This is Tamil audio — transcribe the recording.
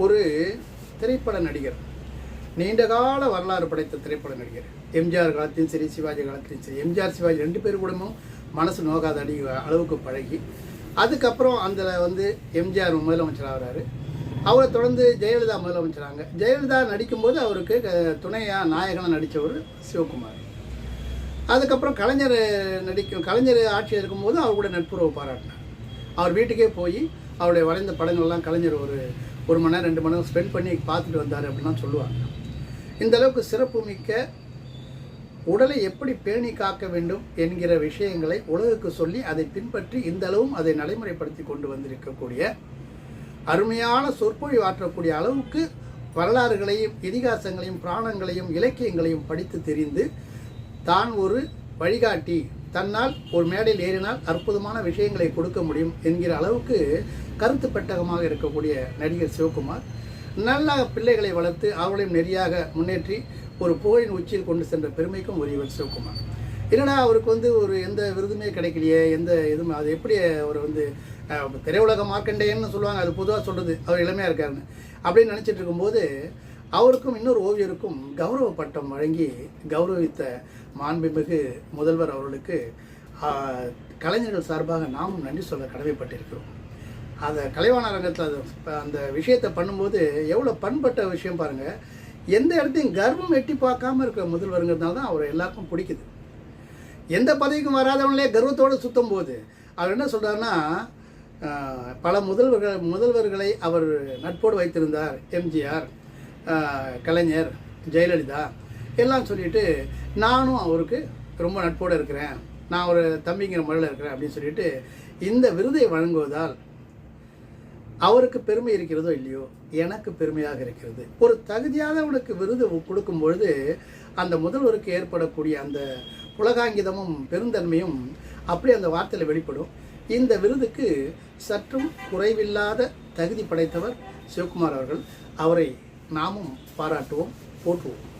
ஒரு திரைப்பட நடிகர். நீண்ட கால வரலாறு படைத்த திரைப்பட நடிகர். எம்ஜிஆர் காலத்தையும் சரி சிவாஜி காலத்தையும் சரி எம்ஜிஆர் சிவாஜி ரெண்டு பேர் கூடமும் மனசு நோகாத அடி அளவுக்கு பழகி. அதுக்கப்புறம் அந்த வந்து எம்ஜிஆர் முதலமைச்சர் ஆகிறாரு. அவரை தொடர்ந்து ஜெயலலிதா முதலமைச்சராங்க. ஜெயலலிதா நடிக்கும்போது அவருக்கு துணையாக நாயகனாக நடித்தவர் சிவகுமார். அதுக்கப்புறம் கலைஞர் நடிக்கும் கலைஞர் ஆட்சியில் இருக்கும்போது அவர் கூட நட்புறவு பாராட்டினார். அவர் வீட்டுக்கே போய் அவருடைய வரைந்த படங்கள்லாம் கலைஞர் ஒரு ஒரு மணி நேரம் ரெண்டு மணி நேரம் ஸ்பெண்ட் பண்ணி பார்த்துட்டு வந்தார் அப்படின்லாம் சொல்லுவாங்க. இந்த அளவுக்கு சிறப்பு மிக்க உடலை எப்படி பேணி காக்க வேண்டும் என்கிற விஷயங்களை உலகுக்கு சொல்லி அதை பின்பற்றி இந்த அளவும் அதை நடைமுறைப்படுத்தி கொண்டு வந்திருக்கக்கூடிய அருமையான சொற்பொழிவு ஆற்றக்கூடிய அளவுக்கு வரலாறுகளையும் இதிகாசங்களையும் புராணங்களையும் இலக்கியங்களையும் படித்து தெரிந்து தான் ஒரு வழிகாட்டி தன்னால் ஒரு மேடையில் ஏறினால் அற்புதமான விஷயங்களை கொடுக்க முடியும் என்கிற அளவுக்கு கருத்து பெட்டகமாக இருக்கக்கூடிய நடிகர் சிவகுமார் நல்ல பிள்ளைகளை வளர்த்து அவர்களையும் நெறியாக முன்னேற்றி ஒரு புகழின் உச்சியில் கொண்டு சென்ற பெருமைக்கும் உரியவர் சிவகுமார். என்னடா அவருக்கு வந்து ஒரு எந்த விருதுமே கிடைக்கலையே எந்த இதுவும் அது எப்படி அவர் வந்து திரையுலக மார்க்கண்டேன்னு சொல்லுவாங்க அது பொதுவாக சொல்கிறது அவர் இளமையாக இருக்காருன்னு. அப்படின்னு நினச்சிட்டு இருக்கும்போது அவருக்கும் இன்னொரு ஓவியருக்கும் கௌரவ பட்டம் வழங்கி கௌரவித்த மாண்புமிகு முதல்வர் அவர்களுக்கு கலைஞர்கள் சார்பாக நாமும் நன்றி சொல்ல கடமைப்பட்டிருக்கிறோம். அந்த கலைவாண அரங்கத்தில் அது அந்த விஷயத்தை பண்ணும்போது எவ்வளோ பண்பட்ட விஷயம் பாருங்கள் எந்த இடத்தையும் கர்வம் எட்டி பார்க்காம இருக்கிற முதல்வருங்கிறதுனால தான் அவர் எல்லாருக்கும் பிடிக்குது. எந்த பதவிக்கும் வராதவங்களே கர்வத்தோடு சுத்தும் போது அவர் என்ன சொல்கிறாருன்னா பல முதல்வர்கள் முதல்வர்களை அவர் நட்போடு வைத்திருந்தார் எம்ஜிஆர். கலைஞர் ஜெயலலிதா எல்லாம் சொல்லிட்டு நானும் அவருக்கு ரொம்ப நட்போடு இருக்கிறேன். நான் ஒரு தம்பிங்கிற முறையில் இருக்கிறேன் அப்படின்னு சொல்லிட்டு இந்த விருதை வழங்குவதால் அவருக்கு பெருமை இருக்கிறதோ இல்லையோ எனக்கு பெருமையாக இருக்கிறது. ஒரு தகுதியானவனுக்கு விருது கொடுக்கும் பொழுது அந்த முதல்வருக்கு ஏற்படக்கூடிய அந்த புலகாங்கிதமும் பெருந்தன்மையும் அப்படி அந்த வார்த்தையில் வெளிப்படும். இந்த விருதுக்கு சற்றும் குறைவில்லாத தகுதி படைத்தவர் சிவகுமார் அவர்கள். அவரை நாமும் பாராட்டுவோம் போற்றுவோம்.